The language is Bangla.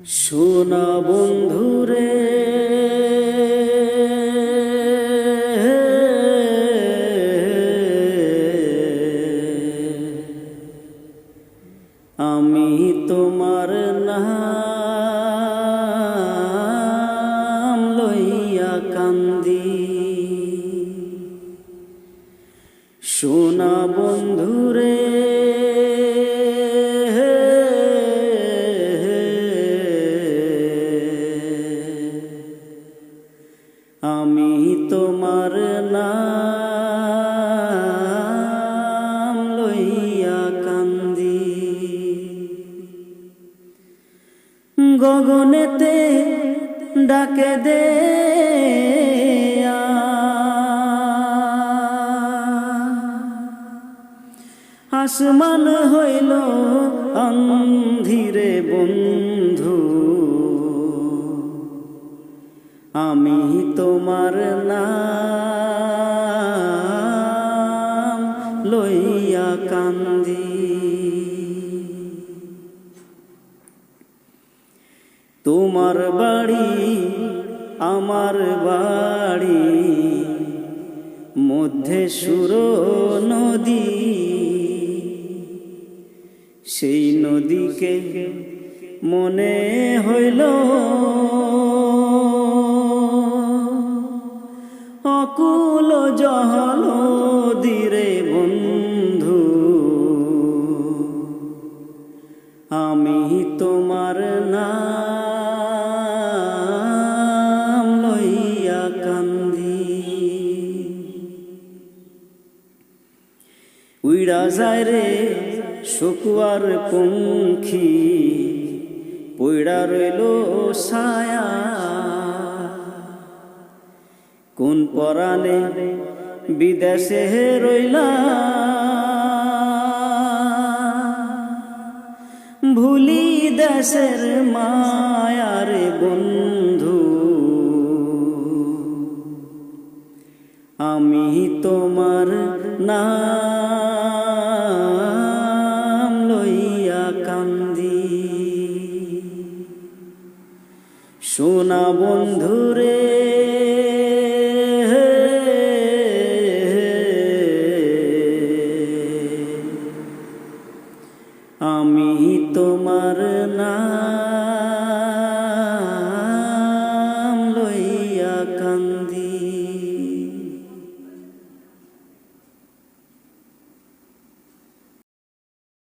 সোনা বন্ধুরে আমি তোমার নাম লইয়া কান্দি। সোনা বন্ধুরে আমি তোমার নাম লইয়া কান্দি। গগনেতে ডাকে দে আসমান হইল অন্ধিরে বন্ধু। আমি তোমার নাম লইয়া কান্দি। তোমার বাড়ি, আমার বাড়ি, মধ্যে সুর নদী। সেই নদীকে মনে হইল অকুল জহল দিরে বন্ধু। আমি তোমার নাম লইয়া কান্দি। উইড়া যায় রে শুকুয়ার পঙ্খী, পইড়া রইল ছায়া পরাণে বিদেশে রইলা। ভুলি দেশের মায়ার বন্ধু। আমি তোমার না সোনা বন্ধুরে আমি তোমার নাম